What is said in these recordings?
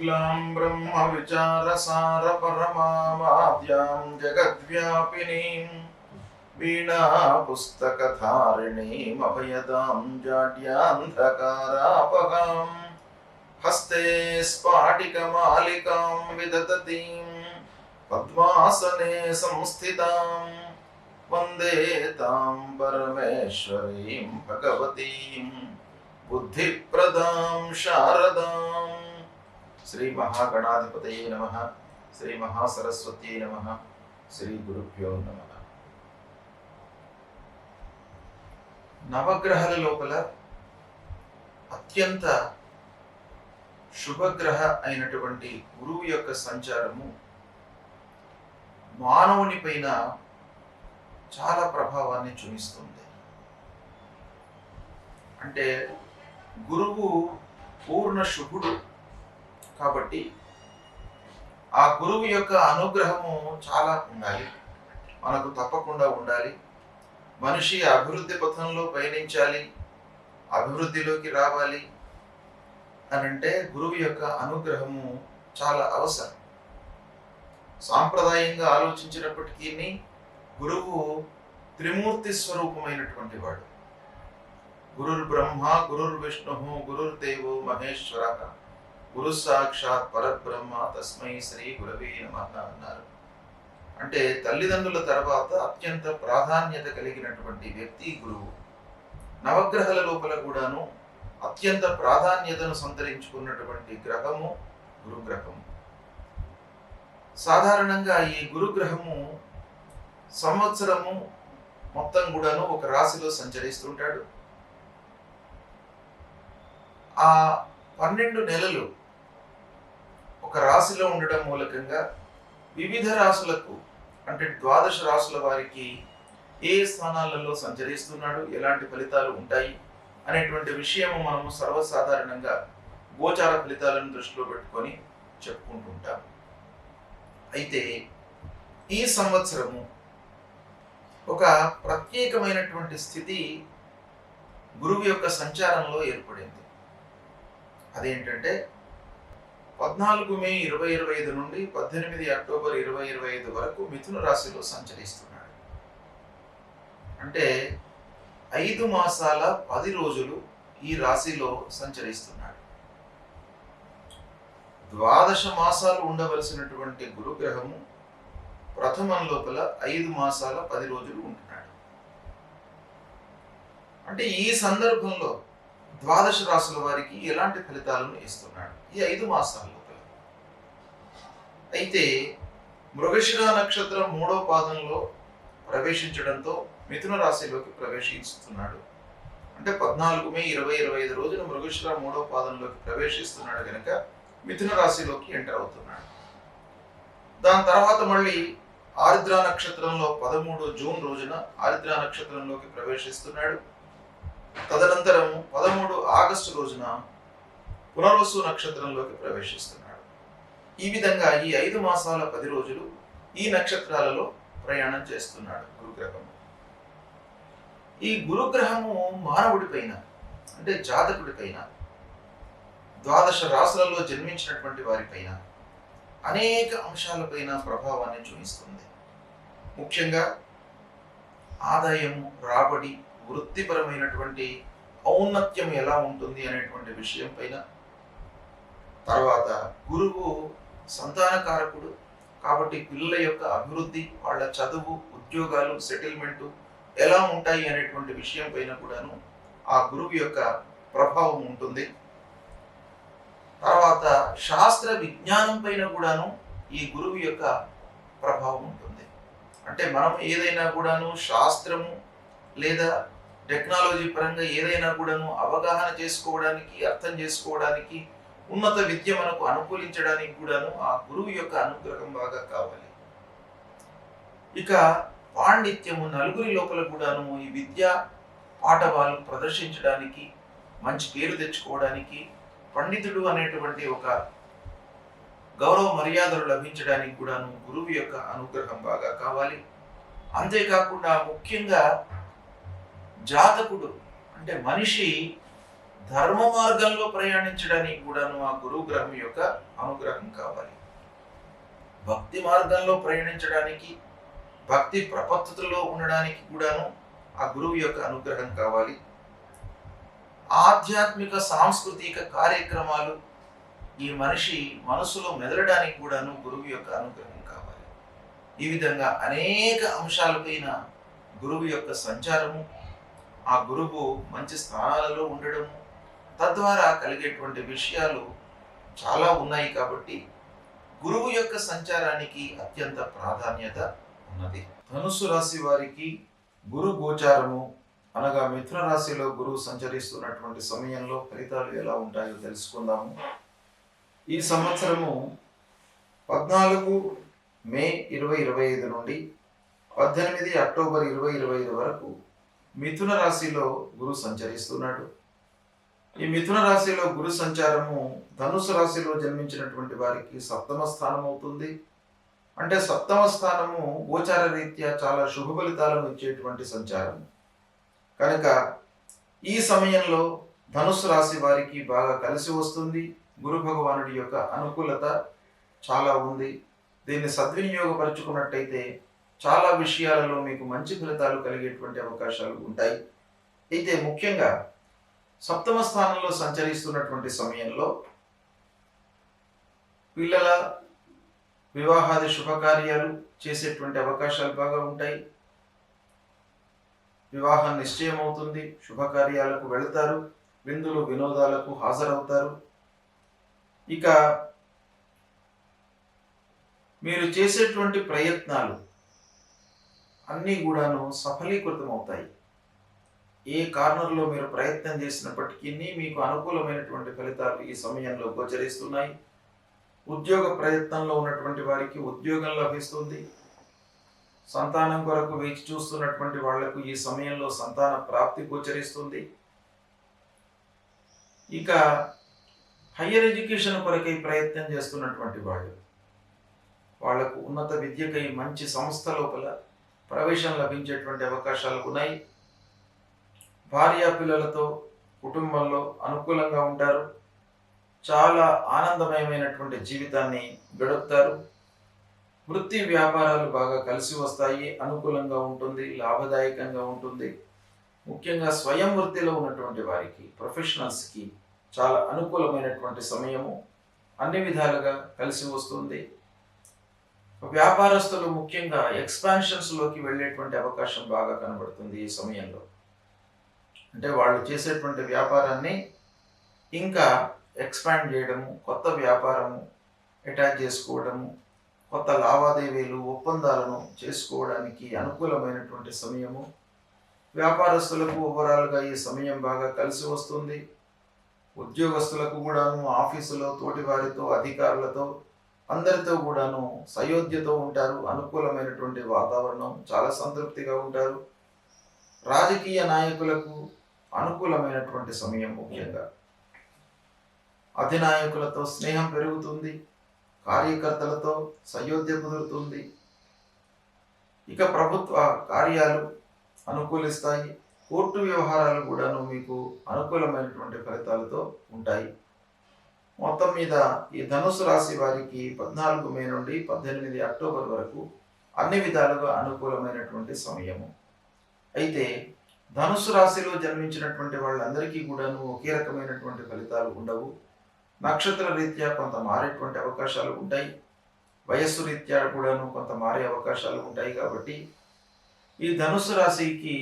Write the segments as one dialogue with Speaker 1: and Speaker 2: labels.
Speaker 1: शुक्लां ब्रह्मविचारसारपरमामाद्यां जगद्व्यापिनीम् वीणापुस्तकधारिणीमभयदां जाड्यान्धकारापकाम् हस्ते स्फाटिकमालिकां विदधतीं पद्मासने संस्थितां वन्दे तां परमेश्वरीं भगवतीं बुद्धिप्रदां शारदाम् శ్రీ మహాగణాధిపతయే నమ శ్రీ మహాసరస్వతి నమ శ్రీ గురుభ్యో నమ
Speaker 2: నవగ్రహాల లోపల అత్యంత శుభగ్రహ అయినటువంటి గురువు యొక్క సంచారము మానవుని పైన చాలా ప్రభావాన్ని చూపిస్తుంది అంటే గురువు పూర్ణ శుభుడు కాబట్టి ఆ గురువు యొక్క అనుగ్రహము చాలా ఉండాలి మనకు తప్పకుండా ఉండాలి మనిషి అభివృద్ధి పథంలో పయనించాలి అభివృద్ధిలోకి రావాలి అని అంటే గురువు యొక్క అనుగ్రహము చాలా అవసరం సాంప్రదాయంగా ఆలోచించినప్పటికీ గురువు త్రిమూర్తి స్వరూపమైనటువంటి వాడు గురుర్ బ్రహ్మ గురుర్ విష్ణు గురుర్ దేవు మహేశ్వర గురు సాక్షాత్ పరబ్రహ్మ తస్మై శ్రీ గురవే నమ అన్నారు అంటే తల్లిదండ్రుల తర్వాత అత్యంత ప్రాధాన్యత కలిగినటువంటి వ్యక్తి గురువు నవగ్రహాల లోపల కూడాను అత్యంత ప్రాధాన్యతను సంతరించుకున్నటువంటి గ్రహము గురుగ్రహము సాధారణంగా ఈ గురుగ్రహము సంవత్సరము మొత్తం కూడాను ఒక రాశిలో సంచరిస్తుంటాడు ఆ పన్నెండు నెలలు ఒక రాశిలో ఉండడం మూలకంగా వివిధ రాశులకు అంటే ద్వాదశ రాశుల వారికి ఏ స్థానాలలో సంచరిస్తున్నాడు ఎలాంటి ఫలితాలు ఉంటాయి అనేటువంటి విషయము మనము సర్వసాధారణంగా గోచార ఫలితాలను దృష్టిలో పెట్టుకొని చెప్పుకుంటుంటాం అయితే ఈ సంవత్సరము ఒక ప్రత్యేకమైనటువంటి స్థితి గురువు యొక్క సంచారంలో ఏర్పడింది అదేంటంటే పద్నాలుగు మే ఇరవై ఇరవై ఐదు నుండి పద్దెనిమిది అక్టోబర్ ఇరవై ఇరవై ఐదు వరకు మిథున రాశిలో సంచరిస్తున్నాడు అంటే ఐదు మాసాల పది రోజులు ఈ రాశిలో సంచరిస్తున్నాడు ద్వాదశ మాసాలు ఉండవలసినటువంటి గురుగ్రహము ప్రథమం లోపల ఐదు మాసాల పది రోజులు ఉంటున్నాడు అంటే ఈ సందర్భంలో ద్వాదశ రాసుల వారికి ఎలాంటి ఫలితాలను ఇస్తున్నాడు ఈ ఐదు మాసాలలో అయితే మృగశిర నక్షత్రం మూడో పాదంలో ప్రవేశించడంతో మిథున రాశిలోకి ప్రవేశిస్తున్నాడు అంటే పద్నాలుగు మే ఇరవై ఇరవై ఐదు రోజున మృగశిర మూడో పాదంలోకి ప్రవేశిస్తున్నాడు కనుక మిథున రాశిలోకి ఎంటర్ అవుతున్నాడు దాని తర్వాత మళ్ళీ ఆరిద్ర నక్షత్రంలో పదమూడు జూన్ రోజున ఆరిద్ర నక్షత్రంలోకి ప్రవేశిస్తున్నాడు తదనంతరం పదమూడు ఆగస్టు రోజున పునర్వసు నక్షత్రంలోకి ప్రవేశిస్తున్నాడు ఈ విధంగా ఈ ఐదు మాసాల పది రోజులు ఈ నక్షత్రాలలో ప్రయాణం చేస్తున్నాడు గురుగ్రహము ఈ గురుగ్రహము మానవుడిపైన అంటే జాతకుడిపైన ద్వాదశ రాసులలో జన్మించినటువంటి వారిపైన అనేక అంశాలపైన ప్రభావాన్ని చూపిస్తుంది ముఖ్యంగా ఆదాయము రాబడి వృత్తిపరమైనటువంటి ఔన్నత్యం ఎలా ఉంటుంది అనేటువంటి విషయం పైన తర్వాత గురువు సంతానకారకుడు కాబట్టి పిల్లల యొక్క అభివృద్ధి వాళ్ళ చదువు ఉద్యోగాలు సెటిల్మెంటు ఎలా ఉంటాయి అనేటువంటి విషయం పైన కూడాను ఆ గురువు యొక్క ప్రభావం ఉంటుంది తర్వాత శాస్త్ర విజ్ఞానం పైన కూడాను ఈ గురువు యొక్క ప్రభావం ఉంటుంది అంటే మనం ఏదైనా కూడాను శాస్త్రము లేదా టెక్నాలజీ పరంగా ఏదైనా కూడాను అవగాహన చేసుకోవడానికి అర్థం చేసుకోవడానికి ఉన్నత విద్య మనకు అనుకూలించడానికి కూడాను ఆ గురువు యొక్క అనుగ్రహం బాగా కావాలి ఇక పాండిత్యము నలుగురి లోపల కూడాను ఈ విద్య పాఠవాలు ప్రదర్శించడానికి మంచి పేరు తెచ్చుకోవడానికి పండితుడు అనేటువంటి ఒక గౌరవ మర్యాదలు లభించడానికి కూడాను గురువు యొక్క అనుగ్రహం బాగా కావాలి అంతేకాకుండా ముఖ్యంగా జాతకుడు అంటే మనిషి ధర్మ మార్గంలో ప్రయాణించడానికి కూడాను ఆ గురువు గ్రహం యొక్క అనుగ్రహం కావాలి భక్తి మార్గంలో ప్రయాణించడానికి భక్తి ప్రపత్తులో ఉండడానికి కూడాను ఆ గురువు యొక్క అనుగ్రహం కావాలి ఆధ్యాత్మిక సాంస్కృతిక కార్యక్రమాలు ఈ మనిషి మనసులో మెదలడానికి కూడాను గురువు యొక్క అనుగ్రహం కావాలి ఈ విధంగా అనేక అంశాలపైన గురువు యొక్క సంచారము ఆ గురువు మంచి స్థానాలలో ఉండడం తద్వారా కలిగేటువంటి విషయాలు చాలా ఉన్నాయి కాబట్టి గురువు యొక్క సంచారానికి అత్యంత ప్రాధాన్యత ఉన్నది ధనుసు రాశి వారికి గురు గోచారము అనగా మిథున రాశిలో గురువు సంచరిస్తున్నటువంటి సమయంలో ఫలితాలు ఎలా ఉంటాయో తెలుసుకుందాము ఈ సంవత్సరము పద్నాలుగు మే ఇరవై ఇరవై ఐదు నుండి పద్దెనిమిది అక్టోబర్ ఇరవై ఇరవై ఐదు వరకు మిథున రాశిలో గురు సంచరిస్తున్నాడు ఈ మిథున రాశిలో గురు సంచారము ధనుసు రాశిలో జన్మించినటువంటి వారికి సప్తమ స్థానం అవుతుంది అంటే సప్తమ స్థానము గోచార రీత్యా చాలా శుభ ఫలితాలను ఇచ్చేటువంటి సంచారం కనుక ఈ సమయంలో ధనుసు రాశి వారికి బాగా కలిసి వస్తుంది గురు భగవానుడి యొక్క అనుకూలత చాలా ఉంది దీన్ని సద్వినియోగపరుచుకున్నట్టయితే చాలా విషయాలలో మీకు మంచి ఫలితాలు కలిగేటువంటి అవకాశాలు ఉంటాయి అయితే ముఖ్యంగా సప్తమ స్థానంలో సంచరిస్తున్నటువంటి సమయంలో పిల్లల వివాహాది శుభకార్యాలు చేసేటువంటి అవకాశాలు బాగా ఉంటాయి వివాహం నిశ్చయం అవుతుంది శుభకార్యాలకు వెళతారు విందులు వినోదాలకు హాజరవుతారు ఇక మీరు చేసేటువంటి ప్రయత్నాలు అన్నీ కూడాను సఫలీకృతం అవుతాయి ఏ కార్నర్లో మీరు ప్రయత్నం చేసినప్పటికీ మీకు అనుకూలమైనటువంటి ఫలితాలు ఈ సమయంలో గోచరిస్తున్నాయి ఉద్యోగ ప్రయత్నంలో ఉన్నటువంటి వారికి ఉద్యోగం లభిస్తుంది సంతానం కొరకు వేచి చూస్తున్నటువంటి వాళ్లకు ఈ సమయంలో సంతాన ప్రాప్తి గోచరిస్తుంది ఇక హయ్యర్ ఎడ్యుకేషన్ కొరకై ప్రయత్నం చేస్తున్నటువంటి వాళ్ళు వాళ్లకు ఉన్నత విద్యకై మంచి సంస్థ లోపల ప్రవేశం లభించేటువంటి అవకాశాలు ఉన్నాయి భార్యా పిల్లలతో కుటుంబంలో అనుకూలంగా ఉంటారు చాలా ఆనందమయమైనటువంటి జీవితాన్ని గడుపుతారు వృత్తి వ్యాపారాలు బాగా కలిసి వస్తాయి అనుకూలంగా ఉంటుంది లాభదాయకంగా ఉంటుంది ముఖ్యంగా స్వయం వృత్తిలో ఉన్నటువంటి వారికి ప్రొఫెషనల్స్కి చాలా అనుకూలమైనటువంటి సమయము అన్ని విధాలుగా కలిసి వస్తుంది వ్యాపారస్తులు ముఖ్యంగా లోకి వెళ్ళేటువంటి అవకాశం బాగా కనబడుతుంది ఈ సమయంలో అంటే వాళ్ళు చేసేటువంటి వ్యాపారాన్ని ఇంకా ఎక్స్పాండ్ చేయడము కొత్త వ్యాపారము అటాచ్ చేసుకోవడము కొత్త లావాదేవీలు ఒప్పందాలను చేసుకోవడానికి అనుకూలమైనటువంటి సమయము వ్యాపారస్తులకు ఓవరాల్గా ఈ సమయం బాగా కలిసి వస్తుంది ఉద్యోగస్తులకు కూడాను ఆఫీసులో తోటి వారితో అధికారులతో అందరితో కూడాను సయోధ్యతో ఉంటారు అనుకూలమైనటువంటి వాతావరణం చాలా సంతృప్తిగా ఉంటారు రాజకీయ నాయకులకు అనుకూలమైనటువంటి సమయం ముఖ్యంగా అధినాయకులతో స్నేహం పెరుగుతుంది కార్యకర్తలతో సయోధ్య కుదురుతుంది ఇక ప్రభుత్వ కార్యాలు అనుకూలిస్తాయి కోర్టు వ్యవహారాలు కూడాను మీకు అనుకూలమైనటువంటి ఫలితాలతో ఉంటాయి మొత్తం మీద ఈ ధనుసు రాశి వారికి పద్నాలుగు మే నుండి పద్దెనిమిది అక్టోబర్ వరకు అన్ని విధాలుగా అనుకూలమైనటువంటి సమయము అయితే ధనుసు రాశిలో జన్మించినటువంటి వాళ్ళందరికీ కూడాను ఒకే రకమైనటువంటి ఫలితాలు ఉండవు నక్షత్ర రీత్యా కొంత మారేటువంటి అవకాశాలు ఉంటాయి వయస్సు రీత్యా కూడాను కొంత మారే అవకాశాలు ఉంటాయి కాబట్టి ఈ ధనుసు రాశికి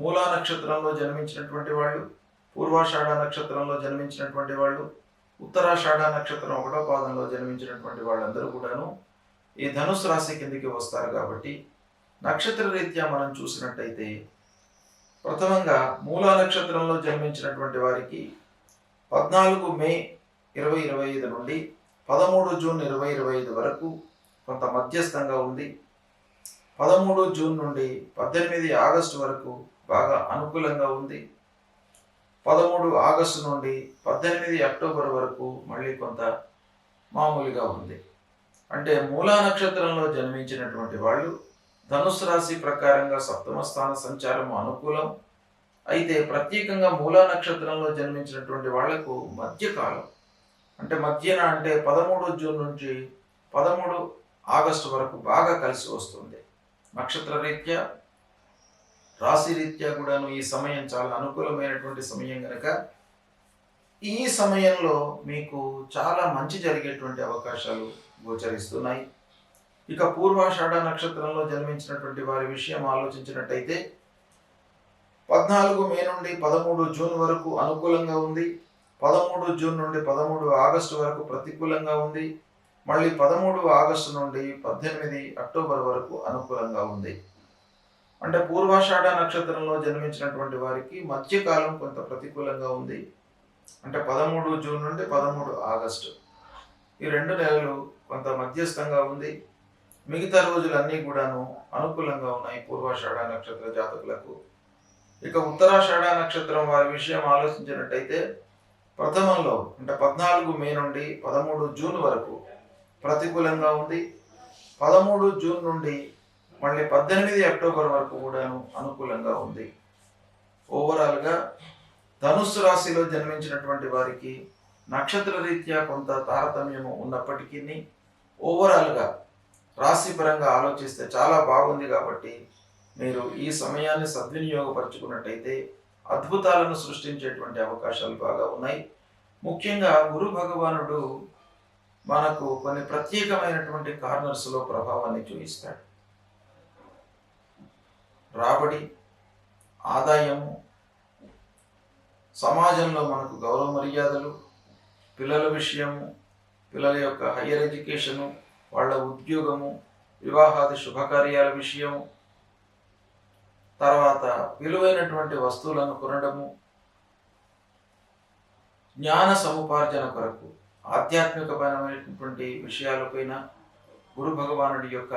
Speaker 2: మూలా నక్షత్రంలో జన్మించినటువంటి వాళ్ళు పూర్వాషాఢ నక్షత్రంలో జన్మించినటువంటి వాళ్ళు ఉత్తరాషాఢ నక్షత్రం ఒకటో పాదంలో జన్మించినటువంటి వాళ్ళందరూ కూడాను ఈ ధనుసు రాశి కిందకి వస్తారు కాబట్టి నక్షత్ర రీత్యా మనం చూసినట్టయితే ప్రథమంగా మూల నక్షత్రంలో జన్మించినటువంటి వారికి పద్నాలుగు మే ఇరవై ఇరవై ఐదు నుండి పదమూడు జూన్ ఇరవై ఇరవై ఐదు వరకు కొంత మధ్యస్థంగా ఉంది పదమూడు జూన్ నుండి పద్దెనిమిది ఆగస్టు వరకు బాగా అనుకూలంగా ఉంది పదమూడు ఆగస్టు నుండి పద్దెనిమిది అక్టోబర్ వరకు మళ్ళీ కొంత మామూలుగా ఉంది అంటే మూలా నక్షత్రంలో జన్మించినటువంటి వాళ్ళు ధనుసు రాశి ప్రకారంగా సప్తమ స్థాన సంచారం అనుకూలం అయితే ప్రత్యేకంగా మూలా నక్షత్రంలో జన్మించినటువంటి వాళ్లకు మధ్యకాలం అంటే మధ్యన అంటే పదమూడు జూన్ నుంచి పదమూడు ఆగస్టు వరకు బాగా కలిసి వస్తుంది నక్షత్ర రీత్యా రాశి రీత్యా కూడాను ఈ సమయం చాలా అనుకూలమైనటువంటి సమయం కనుక ఈ సమయంలో మీకు చాలా మంచి జరిగేటువంటి అవకాశాలు గోచరిస్తున్నాయి ఇక పూర్వాషాఢ నక్షత్రంలో జన్మించినటువంటి వారి విషయం ఆలోచించినట్టయితే పద్నాలుగు మే నుండి పదమూడు జూన్ వరకు అనుకూలంగా ఉంది పదమూడు జూన్ నుండి పదమూడు ఆగస్టు వరకు ప్రతికూలంగా ఉంది మళ్ళీ పదమూడు ఆగస్టు నుండి పద్దెనిమిది అక్టోబర్ వరకు అనుకూలంగా ఉంది అంటే పూర్వాషాఢ నక్షత్రంలో జన్మించినటువంటి వారికి మధ్యకాలం కొంత ప్రతికూలంగా ఉంది అంటే పదమూడు జూన్ నుండి పదమూడు ఆగస్టు ఈ రెండు నెలలు కొంత మధ్యస్థంగా ఉంది మిగతా రోజులన్నీ కూడాను అనుకూలంగా ఉన్నాయి పూర్వాషాఢ నక్షత్ర జాతకులకు ఇక ఉత్తరాషాఢ నక్షత్రం వారి విషయం ఆలోచించినట్టయితే ప్రథమంలో అంటే పద్నాలుగు మే నుండి పదమూడు జూన్ వరకు ప్రతికూలంగా ఉంది పదమూడు జూన్ నుండి మళ్ళీ పద్దెనిమిది అక్టోబర్ వరకు కూడా అనుకూలంగా ఉంది ఓవరాల్గా ధనుస్సు రాశిలో జన్మించినటువంటి వారికి నక్షత్ర రీత్యా కొంత తారతమ్యము ఉన్నప్పటికీ ఓవరాల్గా రాశిపరంగా ఆలోచిస్తే చాలా బాగుంది కాబట్టి మీరు ఈ సమయాన్ని సద్వినియోగపరచుకున్నట్టయితే అద్భుతాలను సృష్టించేటువంటి అవకాశాలు బాగా ఉన్నాయి ముఖ్యంగా గురు భగవానుడు మనకు కొన్ని ప్రత్యేకమైనటువంటి కార్నర్స్లో ప్రభావాన్ని చూపిస్తాడు రాబడి ఆదాయము సమాజంలో మనకు గౌరవ మర్యాదలు పిల్లల విషయము పిల్లల యొక్క హయ్యర్ ఎడ్యుకేషను వాళ్ళ ఉద్యోగము వివాహాది శుభకార్యాల విషయము తర్వాత విలువైనటువంటి వస్తువులను కొనడము జ్ఞాన సముపార్జన కొరకు ఆధ్యాత్మికమైనటువంటి విషయాలపైన గురు భగవానుడి యొక్క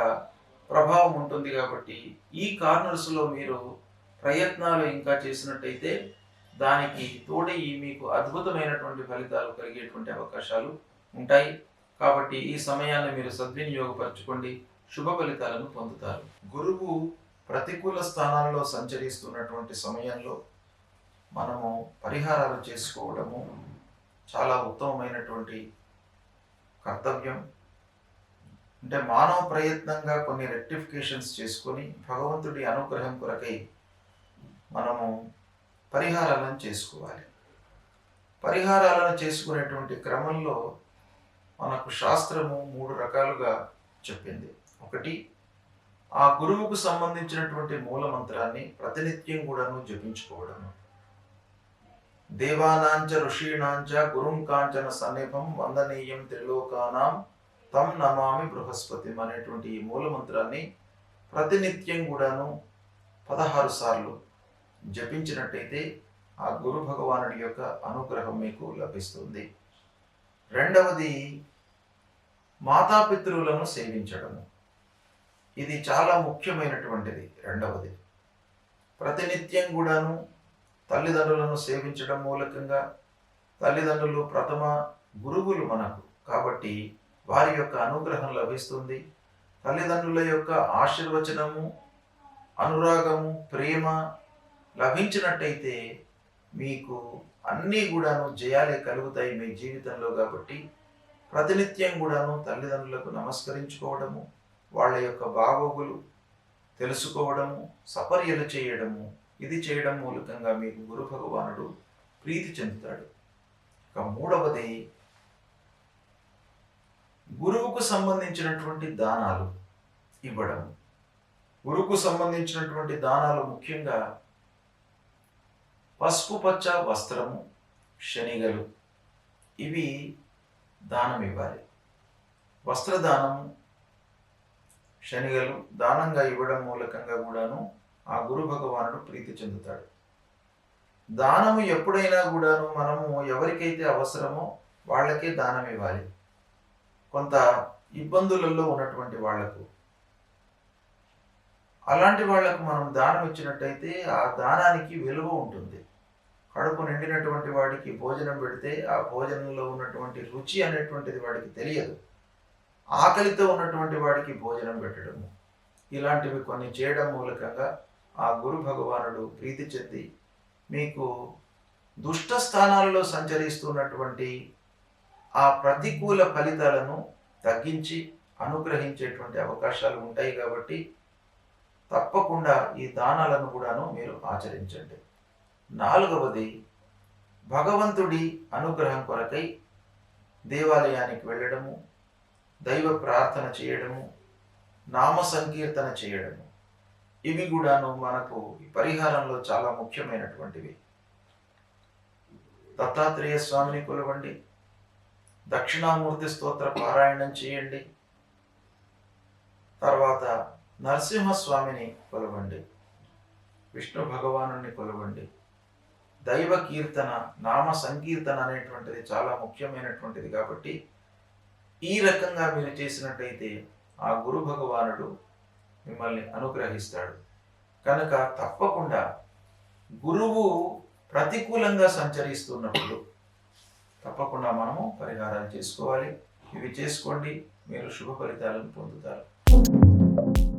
Speaker 2: ప్రభావం ఉంటుంది కాబట్టి ఈ కార్నర్స్లో మీరు ప్రయత్నాలు ఇంకా చేసినట్టయితే దానికి ఈ మీకు అద్భుతమైనటువంటి ఫలితాలు కలిగేటువంటి అవకాశాలు ఉంటాయి కాబట్టి ఈ సమయాన్ని మీరు సద్వినియోగపరచుకోండి శుభ ఫలితాలను పొందుతారు గురువు ప్రతికూల స్థానాల్లో సంచరిస్తున్నటువంటి సమయంలో మనము పరిహారాలు చేసుకోవడము చాలా ఉత్తమమైనటువంటి కర్తవ్యం అంటే మానవ ప్రయత్నంగా కొన్ని రెక్టిఫికేషన్స్ చేసుకొని భగవంతుడి అనుగ్రహం కొరకై మనము పరిహారాలను చేసుకోవాలి పరిహారాలను చేసుకునేటువంటి క్రమంలో మనకు శాస్త్రము మూడు రకాలుగా చెప్పింది ఒకటి ఆ గురువుకు సంబంధించినటువంటి మూల మంత్రాన్ని ప్రతినిత్యం కూడాను జపించుకోవడము దేవానాంచ ఋషీణాంచ గురుం కాంచన సమీపం వందనీయం త్రిలోకానాం తమ్ నమామి బృహస్పతి అనేటువంటి ఈ మూలమంత్రాన్ని ప్రతినిత్యం కూడాను పదహారు సార్లు జపించినట్టయితే ఆ గురు భగవానుడి యొక్క అనుగ్రహం మీకు లభిస్తుంది రెండవది మాతాపితృలను సేవించడము ఇది చాలా ముఖ్యమైనటువంటిది రెండవది ప్రతినిత్యం కూడాను తల్లిదండ్రులను సేవించడం మూలకంగా తల్లిదండ్రులు ప్రథమ గురువులు మనకు కాబట్టి వారి యొక్క అనుగ్రహం లభిస్తుంది తల్లిదండ్రుల యొక్క ఆశీర్వచనము అనురాగము ప్రేమ లభించినట్టయితే మీకు అన్నీ కూడాను జయాలే కలుగుతాయి మీ జీవితంలో కాబట్టి ప్రతినిత్యం కూడాను తల్లిదండ్రులకు నమస్కరించుకోవడము వాళ్ళ యొక్క బాగోగులు తెలుసుకోవడము సపర్యలు చేయడము ఇది చేయడం మూలకంగా మీకు గురు భగవానుడు ప్రీతి చెందుతాడు ఇక మూడవది గురువుకు సంబంధించినటువంటి దానాలు ఇవ్వడం గురువుకు సంబంధించినటువంటి దానాలు ముఖ్యంగా పసుపు పచ్చ వస్త్రము శనిగలు ఇవి దానం ఇవ్వాలి వస్త్రదానము శనిగలు దానంగా ఇవ్వడం మూలకంగా కూడాను ఆ గురు భగవానుడు ప్రీతి చెందుతాడు దానము ఎప్పుడైనా కూడాను మనము ఎవరికైతే అవసరమో వాళ్ళకే దానం ఇవ్వాలి కొంత ఇబ్బందులలో ఉన్నటువంటి వాళ్లకు అలాంటి వాళ్లకు మనం దానం ఇచ్చినట్టయితే ఆ దానానికి విలువ ఉంటుంది కడుపు నిండినటువంటి వాడికి భోజనం పెడితే ఆ భోజనంలో ఉన్నటువంటి రుచి అనేటువంటిది వాడికి తెలియదు ఆకలితో ఉన్నటువంటి వాడికి భోజనం పెట్టడము ఇలాంటివి కొన్ని చేయడం మూలకంగా ఆ గురు భగవానుడు ప్రీతి చెంది మీకు దుష్ట స్థానాల్లో సంచరిస్తున్నటువంటి ఆ ప్రతికూల ఫలితాలను తగ్గించి అనుగ్రహించేటువంటి అవకాశాలు ఉంటాయి కాబట్టి తప్పకుండా ఈ దానాలను కూడాను మీరు ఆచరించండి నాలుగవది భగవంతుడి అనుగ్రహం కొరకై దేవాలయానికి వెళ్ళడము దైవ ప్రార్థన చేయడము నామ సంకీర్తన చేయడము ఇవి కూడాను మనకు పరిహారంలో చాలా ముఖ్యమైనటువంటివి దత్తాత్రేయ స్వామిని కొలవండి దక్షిణామూర్తి స్తోత్ర పారాయణం చేయండి తర్వాత నరసింహస్వామిని కొలవండి విష్ణు భగవాను కొలవండి దైవ కీర్తన నామ సంకీర్తన అనేటువంటిది చాలా ముఖ్యమైనటువంటిది కాబట్టి ఈ రకంగా మీరు చేసినట్టయితే ఆ గురు భగవానుడు మిమ్మల్ని అనుగ్రహిస్తాడు కనుక తప్పకుండా గురువు ప్రతికూలంగా సంచరిస్తున్నప్పుడు తప్పకుండా మనము పరిహారాలు చేసుకోవాలి ఇవి చేసుకోండి మీరు శుభ ఫలితాలను పొందుతారు